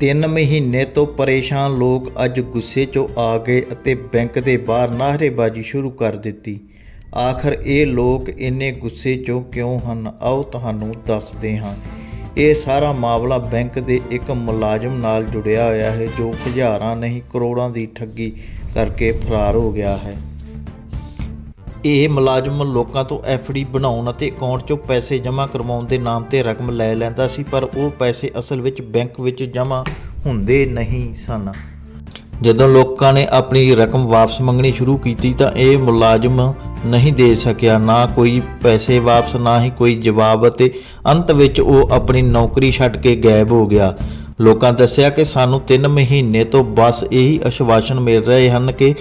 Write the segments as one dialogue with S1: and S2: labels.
S1: ਤਿੰਨ ਮਹੀਨੇ ਤੋਂ ਪਰੇਸ਼ਾਨ ਲੋਕ ਅੱਜ ਗੁੱਸੇ 'ਚੋਂ ਆ ਗਏ ਅਤੇ ਬੈਂਕ ਦੇ ਬਾਹਰ ਨਾਅਰੇਬਾਜ਼ੀ ਸ਼ੁਰੂ ਕਰ ਦਿੱਤੀ। ਆਖਰ ਇਹ ਲੋਕ ਇੰਨੇ ਗੁੱਸੇ 'ਚੋਂ ਕਿਉਂ ਹਨ? ਆਓ ਤੁਹਾਨੂੰ ਦੱਸਦੇ ਹਾਂ। ਇਹ ਸਾਰਾ ਮਾਮਲਾ ਬੈਂਕ ਦੇ ਇੱਕ ਮੁਲਾਜ਼ਮ ਨਾਲ ਜੁੜਿਆ ਹੋਇਆ ਹੈ, ਜੋ ਹਜ਼ਾਰਾਂ ਨਹੀਂ ਕਰੋੜਾਂ ਦੀ ਠੱਗੀ ਕਰਕੇ ਫਰਾਰ ਹੋ ਗਿਆ ਹੈ। ਇਹ ਮੁਲਾਜ਼ਮ ਲੋਕਾਂ ਤੋਂ ਡੀ ਬਣਾਉਣ ਅਤੇ ਅਕਾਊਂਟ 'ਚੋਂ ਪੈਸੇ ਜਮ੍ਹਾਂ ਕਰਵਾਉਣ ਦੇ ਨਾਮ ਤੇ ਰਕਮ ਲੈ ਲੈਂਦਾ ਸੀ, ਪਰ ਉਹ ਪੈਸੇ ਅਸਲ ਵਿੱਚ ਬੈਂਕ ਵਿੱਚ ਜਮ੍ਹਾਂ ਹੁੰਦੇ ਨਹੀਂ ਸਨ। ਜਦੋਂ ਲੋਕਾਂ ਨੇ ਆਪਣੀ ਰਕਮ ਵਾਪਸ ਮੰਗਣੀ ਸ਼ੁਰੂ ਕੀਤੀ ਤਾਂ ਇਹ ਮੁਲਾਜ਼ਮ ਨਹੀਂ ਦੇ ਸਕਿਆ। ਨਾ ਕੋਈ ਪੈਸੇ ਵਾਪਸ, ਨਾ ਹੀ ਕੋਈ ਜਵਾਬ ਅਤੇ ਅੰਤ ਵਿੱਚ ਉਹ ਆਪਣੀ ਨੌਕਰੀ ਛੱਡ ਕੇ ਗਾਇਬ ਹੋ ਗਿਆ। ਲੋਕਾਂ ਦੱਸਿਆ ਕਿ ਸਾਨੂੰ 3 ਮਹੀਨੇ ਤੋਂ ਬਸ ਇਹੀ ਅਸ਼ਵਾਸਨ ਮਿਲ ਰਹੇ ਹਨ ਕਿ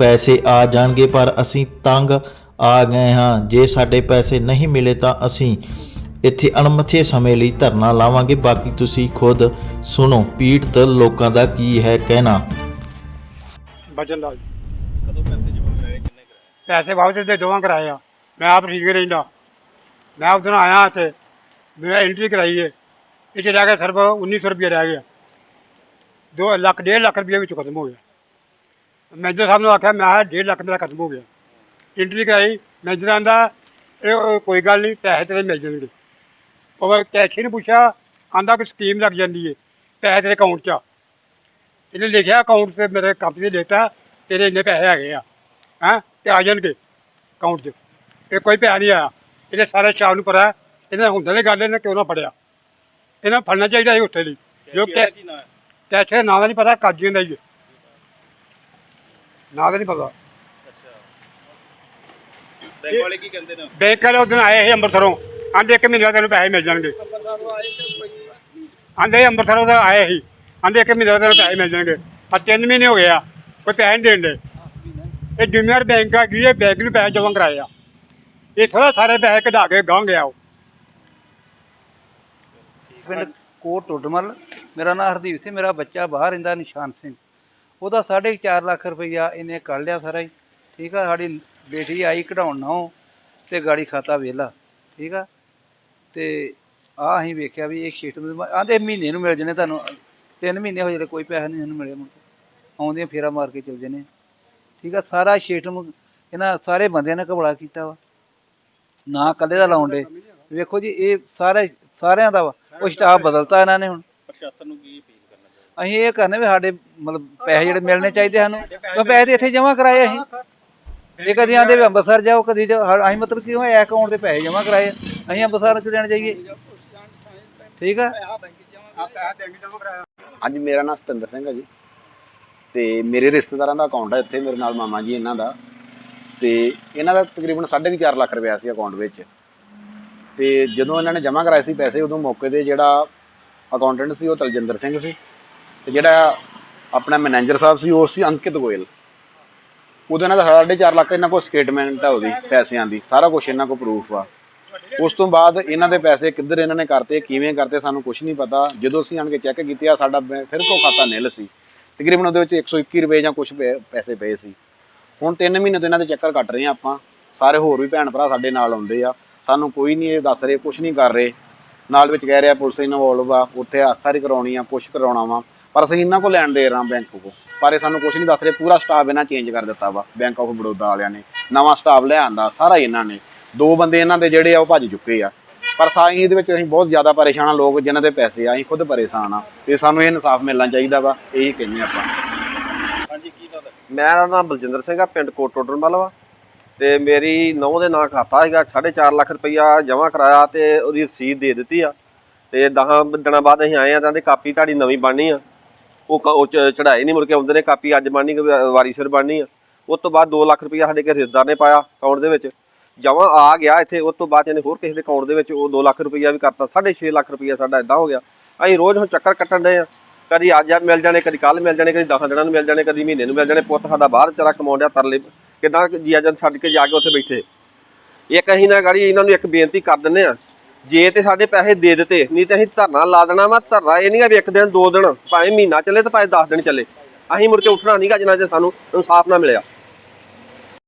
S1: ਪੈਸੇ ਆ ਜਾਣਗੇ ਪਰ ਅਸੀਂ ਤੰਗ ਆ ਗਏ ਹਾਂ। ਜੇ ਸਾਡੇ ਪੈਸੇ ਨਹੀਂ ਮਿਲੇ ਤਾਂ ਅਸੀਂ ਇੱਥੇ ਅਣਮੱਥੇ ਸਮੇਂ ਲਈ ਧਰਨਾ ਲਾਵਾਂਗੇ। ਬਾਕੀ ਤੁਸੀਂ ਖੁਦ ਸੁਣੋ ਪੀੜਤ ਲੋਕਾਂ ਦਾ ਕੀ ਹੈ ਕਹਿਣਾ?
S2: ਬਚਨ ਲਾਲ
S3: ਕਦੋਂ ਪੈਸੇ ਜਮ੍ਹਾਂ ਕਰਾਏ ਕਿੰਨੇ ਕਰਾਏ?
S2: ਪੈਸੇ ਵਾਪਸ ਦੇ ਦੋਵਾਂ ਕਰਾਏ ਆ। ਮੈਂ ਆਪ ਠੀਕ ਰਹਿੰਦਾ। ਮੈਂ ਉਦੋਂ ਆਇਆ ਤੇ ਮੈਂ ਐਂਟਰੀ ਕਰਾਈ ਹੈ ਇਹ 'ਚ ਰਹਿ ਗਿਆ ਸਿਰਫ 1900 ਰੁਪਏ ਰਹਿ ਗਿਆ 2 ਲੱਖ 1.5 ਲੱਖ ਰੁਪਏ ਵਿੱਚ ਖਤਮ ਹੋ ਗਿਆ। ਮੈਨੇਜਰ ਸਾਹਿਬ ਨੂੰ ਆਖਿਆ ਮੈਂ 1.5 ਲੱਖ ਮੇਰਾ ਖਤਮ ਹੋ ਗਿਆ। ਐਂਟਰੀ ਕਰਾਈ ਮੈਨੇਜਰ ਆਂਦਾ ਇਹ ਉਹ ਕੋਈ ਗੱਲ ਨਹੀਂ ਪੈਸੇ ਤੇਰੇ ਮਿਲ ਜਾਣਗੇ। ਉਹ ਕੈਸ਼ੀ ਨੇ ਪੁੱਛਿਆ ਆਂਦਾ ਕਿ ਸਕੀਮ ਲੱਗ ਜਾਂਦੀ ਹੈ ਪੈਸੇ ਤੇਰੇ ਅਕਾਊਂਟ 'ਚ ਆ। ਇਹਨੇ ਲਿਖਿਆ ਅਕਾਊਂਟ ਤੇ ਮੇਰੇ ਕੰਪਨੀ ਦੇ ਦਿੱਤਾ ਤੇਰੇ ਇੰਨੇ ਪੈਸੇ ਹੈਗੇ ਆ ਹੈਂ ਤੇ ਆ ਜਾਣਗੇ ਅਕਾਊਂਟ 'ਚ। ਇਹ ਕੋਈ ਪੈਸਾ ਨਹੀਂ ਆਇਆ। ਇਹਨੇ ਸਾਰੇ ਸ਼ਾਮ ਨੂੰ ਪਤਾ ਇਹਨੇ ਹੁੰਦੇ ਨੇ ਗੱਲ ਇਹਨੇ ਕਿਉਂ ਨਾ ਫੜਿਆ ਇਹਨਾਂ ਫੜਨਾ ਚਾਹੀਦਾ ਸੀ ਉੱਥੇ ਲਈ। ਜੋ ਕੈਸ਼ੇ ਨਾਂ ਦਾ ਨਹੀਂ ਪਤਾ ਕਾਜੀਆਂ ਦਾ ਹੀ ਹੈ ਨਾਂ ਦਾ ਨਹੀਂ ਪਤਾ।
S3: ਅੱਛਾ। ਬੈਂਕ ਵਾਲੇ ਕੀ ਕਹਿੰਦੇ ਨੇ?
S2: ਬੈਂਕ ਵਾਲੇ ਉਦੋਂ ਆਏ ਸੀ ਅੰਮ੍ਰਿਤਸਰੋਂ। ਆਂਦੇ ਇੱਕ ਮਹੀਨੇ ਬਾਅਦ ਤੈਨੂੰ ਪੈਸੇ ਮਿਲ ਜਾਣਗੇ। ਆਂਦੇ ਅੰਮ੍ਰਿਤਸਰੋਂ ਦਾ ਆਏ ਸੀ। ਆਂਦੇ ਇੱਕ ਮਹੀਨੇ ਤੈਨੂੰ ਪੈਸੇ ਮਿਲ ਜਾਣਗੇ। ਆ ਤਿੰਨ ਮਹੀਨੇ ਹੋ ਗਏ ਆ ਕੋਈ ਪੈਸੇ ਨਹੀਂ ਦੇਣ ਦੇ। ਇਹ ਜੂਨੀਅਰ ਬੈਂਕ ਆ ਗਈ ਇਹ ਬੈਂਕ ਨੂੰ ਪੈਸੇ ਜਮ੍ਹਾਂ ਕਰਾਏ ਆ। ਇਹ ਥੋੜਾ ਸਾਰੇ ਪੈਸੇ ਕਢਾ ਕੇ ਗਾਂ ਗਿਆ ਉਹ।
S4: ਪਿੰਡ ਕੋਟ ਟੋਡਮਲ ਮੇਰਾ ਨਾਮ ਹਰਦੀਪ ਸਿੰਘ ਮੇਰਾ ਬੱਚਾ ਬਾਹਰ ਰਹਿੰਦਾ ਨਿਸ਼ਾਨ ਸਿੰਘ। ਉਹਦਾ 4.5 ਲੱਖ ਰੁਪਈਆ ਇਹਨੇ ਕੱਢ ਲਿਆ ਸਾਰਾ ਹੀ। ਠੀਕ ਆ, ਸਾਡੀ ਬੇਟੀ ਆਈ ਕਢਾਉਣ ਨਾ ਤੇ ਗਾੜੀ ਖਾਤਾ ਵੇਲਾ। ਠੀਕ ਆ, ਤੇ ਆ ਅਸੀਂ ਵੇਖਿਆ ਵੀ ਇਹ ਸ਼ੀਟ ਆਂਦੇ ਮਹੀਨੇ ਨੂੰ ਮਿਲ ਜਣੇ ਤੁਹਾਨੂੰ। ਤਿੰਨ ਮਹੀਨੇ ਹੋ ਜਿਹੜੇ ਕੋਈ ਪੈਸਾ ਨਹੀਂ ਇਹਨੂੰ ਮਿਲਿਆ ਮੁੜ ਕੇ। ਆਉਂਦੀਆਂ ਫੇਰਾ ਮਾਰ ਕੇ ਚਲ ਜਣੇ। ਠੀਕ ਆ, ਸਾਰਾ ਸ਼ੀਟ ਇਹਨਾਂ ਸਾਰੇ ਬੰਦਿਆਂ ਨੇ ਘਬਲਾ ਕੀਤਾ ਵਾ। ਨਾ ਕੱਲੇ ਦਾ ਲਾਉਂਦੇ ਵੇਖੋ ਜੀ, ਇਹ ਸਾਰੇ ਸਾਰਿਆਂ ਦਾ ਵਾ। ਉਹ ਸਟਾਫ ਬਦਲਤਾ ਇਹਨਾਂ ਨੇ ਹੁਣ
S3: ਪ੍ਰਸ਼ਾਸਨ ਨੂੰ ਕੀ ਅਪੀਲ ਕਰਨਾ ਚਾਹੁੰਦੇ
S4: ਅਸੀਂ ਇਹ ਕਰਨੇ ਵੀ ਸਾਡੇ ਮਤਲਬ ਪੈਸੇ ਜਿਹੜੇ ਮਿਲਣੇ ਚਾਹੀਦੇ ਸਾਨੂੰ। ਉਹ ਪੈਸੇ ਤੇ ਇੱਥੇ ਜਮ੍ਹਾਂ ਕਰਾਏ ਅਸੀਂ। ਇਹ ਕਦੀ ਆਂਦੇ ਵੀ ਅੰਮ੍ਰਿਤਸਰ ਜਾਓ ਕਦੀ ਜਾ- ਅਸੀਂ ਮਤਲਬ ਕਿ ਉਹ ਅਕਾਊਂਟ ਦੇ ਪੈਸੇ ਜਮ੍ਹਾਂ ਕਰਾਏ? ਆ। ਅਸੀਂ ਅੰਮ੍ਰਿਤਸਰ ਚ ਲੈਣ ਜਾਈਏ? ਠੀਕ ਆ?
S5: ਹਾਂਜੀ ਮੇਰਾ ਨਾਮ ਸਤਿੰਦਰ ਸਿੰਘ ਹੈ ਜੀ। ਤੇ ਮੇਰੇ ਰਿਸ਼ਤੇਦਾਰਾਂ ਦਾ ਅਕਾਊਂਟ ਹੈ ਇੱਥੇ ਮੇਰੇ ਨਾਲ ਮਾਮਾ ਜੀ ਇਹਨਾਂ ਦਾ। ਤੇ ਇਹਨਾਂ ਦਾ ਤਕਰੀਬਨ 4.5 ਲੱਖ ਰੁਪਇਆ ਸੀ ਅਕਾਊਂਟ ਵਿੱਚ। ਤੇ ਜਦੋਂ ਇਹਨਾਂ ਨੇ ਜਮ੍ਹਾਂ ਕਰਾਏ ਸੀ ਪੈਸੇ ਉਦੋਂ ਮੌਕੇ ਤੇ ਜਿਹੜਾ ਅਕਾਊਂਟੈਂਟ ਸੀ ਉਹ ਤਲਜਿੰਦਰ ਸਿੰਘ ਸੀ। ਤੇ ਜਿਹੜਾ ਆਪਣਾ ਮੈਨੇਜਰ ਸਾਹਿਬ ਸੀ, ਉਹ ਸੀ ਅੰਕਿਤ ਗੋਇਲ। ਉਦੋਂ ਇਹਨਾਂ ਦਾ 4.5 ਲੱਖ ਇਹਨਾਂ ਕੋਲ ਸਟੇਟਮੈਂਟ ਆ ਉਹਦੀ, ਪੈਸਿਆਂ ਦੀ, ਸਾਰਾ ਕੁਝ ਇਹਨਾਂ ਕੋਲ ਪ੍ਰੂਫ ਆ। ਉਸ ਤੋਂ ਬਾਅਦ ਇਹਨਾਂ ਦੇ ਪੈਸੇ ਕਿੱਧਰ ਇਹਨਾਂ ਨੇ ਕਰਤੇ, ਕਿਵੇਂ ਕਰਤੇ, ਸਾਨੂੰ ਕੁਝ ਨਹੀਂ ਪਤਾ। ਜਦੋਂ ਅਸੀਂ ਆਣ ਕੇ ਚੈੱਕ ਕੀਤੀ ਆ ਸਾਡਾ ਬੈ- ਫਿਰ ਤੋਂ ਖਾਤਾ ਨਿਲ ਸੀ। ਤਕਰੀਬਨ ਉਹਦੇ ਵਿੱਚ 121 ਰੁਪਏ ਜਾਂ ਕੁਝ ਪੈਸੇ ਪਏ ਸੀ। ਹੁਣ 3 ਮਹੀਨੇ ਤੋਂ ਇਹਨਾਂ ਦੇ ਚੱਕਰ ਕੱਟ ਰਹੇ ਆ ਆਪਾਂ। ਸਾਰੇ ਹੋਰ ਵੀ ਭੈਣ ਭਰਾ ਸਾਡੇ ਨਾਲ ਆਉਂਦੇ ਆ। ਸਾਨੂੰ ਕੋਈ ਨਹੀਂ ਇਹ ਦੱਸ ਰਹੇ ਕੁਝ ਨਹੀਂ ਕਰ ਰਹੇ। ਨਾਲ ਵਿੱਚ ਕਹਿ ਰਿਹਾ ਪੁਲਿਸ ਇਨਵੋਲਵ ਆ ਉੱਥੇ ਆਖਰੀ ਕਰਾਉਣੀ ਆ, ਕੁਛ ਕਰਾਉਣਾ ਵਾ। ਪਰ ਅਸੀਂ ਇਹਨਾਂ ਕੋਲ ਲੈਣ ਦੇ ਰਹੇ ਬੈਂਕ ਕੋ ਪਰ ਇਹ ਸਾਨੂੰ ਕੁਝ ਨਹੀਂ ਦੱਸ ਰਹੇ, ਪੂਰਾ ਸਟਾਫ ਇਹਨਾਂ ਚੇਂਜ ਕਰ ਦਿੱਤਾ ਵਾ ਬੈਂਕ ਆਫ ਬੜੌਦਾ ਵਾਲਿਆਂ ਨੇ। ਨਵਾਂ ਸਟਾਫ ਲਿਆਂਦਾ ਸਾਰਾ ਇਹਨਾਂ ਨੇ। ਦੋ ਬੰਦੇ ਇਹਨਾਂ ਦੇ ਜਿਹੜੇ ਆ, ਉਹ ਭੱਜ ਚੁੱਕੇ ਆ। ਪਰ ਸਾਈ ਇਹਦੇ ਵਿੱਚ ਅਸੀਂ ਬਹੁਤ ਜ਼ਿਆਦਾ ਪਰੇਸ਼ਾਨ ਆ, ਲੋਕ ਜਿਨ੍ਹਾਂ ਦੇ ਪੈਸੇ ਆ, ਅਸੀਂ ਖੁਦ ਪਰੇਸ਼ਾਨ ਆ। ਤੇ ਸਾਨੂੰ ਇਹ ਇਨਸਾਫ ਮਿਲਣਾ ਚਾਹੀਦਾ ਵਾ, ਇਹੀ ਕਹਿੰਦੇ ਆਪਾਂ।
S3: ਹਾਂਜੀ, ਕੀ ਤੁਹਾਡਾ
S6: ਮੇਰਾ ਨਾਮ ਬਲਜਿੰਦਰ ਸਿੰਘ ਆ, ਪਿੰਡ ਕੋਟ ਟੋਡਰਮਲ ਵਾ। ਤੇ ਮੇਰੀ ਨੌਂ ਦੇ ਨਾਂ ਖਾਤਾ ਹੈਗਾ 4.5 ਲੱਖ ਰੁਪਈਆ ਜਮ੍ਹਾਂ ਕਰਾਇਆ ਤੇ ਉਹਦੀ ਰਸੀਦ ਦੇ ਦਿੱਤੀ ਆ। ਤੇ 10 ਦਿਨਾਂ ਬਾਅਦ ਅਸੀਂ ਆਏ ਆ, ਤਾਂ ਦੀ ਕਾਪੀ ਤੁਹਾਡੀ ਨਵੀਂ ਬਣਨੀ ਆ। ਉਹ ਕ- ਉਹ ਚੜਾਈ ਨਹੀਂ ਮੁੜ ਕੇ ਆਉਂਦੇ ਨੇ, ਕਾਪੀ ਅੱਜ ਬਣਨੀ ਕਿ ਵਾਰੀ ਸਿਰ ਬਣਨੀ ਆ। ਉਸ ਤੋਂ ਬਾਅਦ 2 ਲੱਖ ਰੁਪਇਆ ਸਾਡੇ ਘਰ ਰਿਸ਼ਤੇਦਾਰ ਨੇ ਪਾਇਆ ਅਕਾਊਂਟ ਦੇ ਵਿੱਚ। ਜਮ੍ਹਾਂ ਆ ਗਿਆ ਇੱਥੇ, ਉਸ ਤੋਂ ਬਾਅਦ ਇਹਨੇ ਹੋਰ ਕਿਸੇ ਦੇ ਅਕਾਊਂਟ ਦੇ ਵਿੱਚ ਉਹ 2 ਲੱਖ ਰੁਪਇਆ ਵੀ ਕਰਤਾ 6.5 ਲੱਖ ਰੁਪਇਆ ਸਾਡਾ ਇਦਾਂ ਹੋ ਗਿਆ। ਅਸੀਂ ਰੋਜ਼ ਹੁਣ ਚੱਕਰ ਕੱਟਣ ਦੇ ਆ। ਕਦੀ ਅੱਜ ਆ ਮਿਲ ਜਾਣੇ, ਕਦੀ ਕੱਲ ਮਿਲ ਜਾਣੇ, ਕਦੀ 10 ਦਿਨਾਂ ਨੂੰ ਮਿਲ ਜਾਣੇ, ਕਦੀ ਮਹੀਨੇ ਨੂੰ ਮਿਲ ਜਾਣੇ, ਪੁੱਤ ਸਾਡਾ ਬਾਹਰ ਵਿਚਾਰਾ ਕਮਾਉਂਦਿਆ ਤਰਲੇ। ਕਿਦਾਂ ਜੀਆ ਜਨ ਛੱਡ ਕੇ ਜਾ ਕੇ ਉੱਥੇ ਬੈਠੇ। ਇੱਕ ਅਸੀਂ ਨਾ ਗਾੜੀ ਇਹਨਾਂ ਨੂੰ ਇੱਕ ਬੇਨਤੀ ਕਰ ਦਿੰਨੇ ਆ ਜੇ ਤੇ ਸਾਡੇ ਪੈਸੇ ਦੇ ਦਿੱਤੇ, ਨਹੀਂ ਤੇ ਅਸੀਂ ਧਰਨਾ ਲਾ ਦੇਣਾ ਵਾ, ਧਰਨਾ ਇਹ ਨਹੀਂ ਆ ਵੀ ਇੱਕ ਦਿਨ, ਦੋ ਦਿਨ, ਭਾਵੇਂ ਮਹੀਨਾ ਚੱਲੇ ਤੇ ਭਾਵੇਂ 10 ਦਿਨ ਚੱਲੇ। ਅਸੀਂ ਮੁੜ ਕੇ ਉੱਠਣਾ ਨਹੀਂਗਾ ਜਿੰਨਾ ਚਿਰ ਸਾਨੂੰ ਇਨਸਾਫ ਨਾ ਮਿਲਿਆ।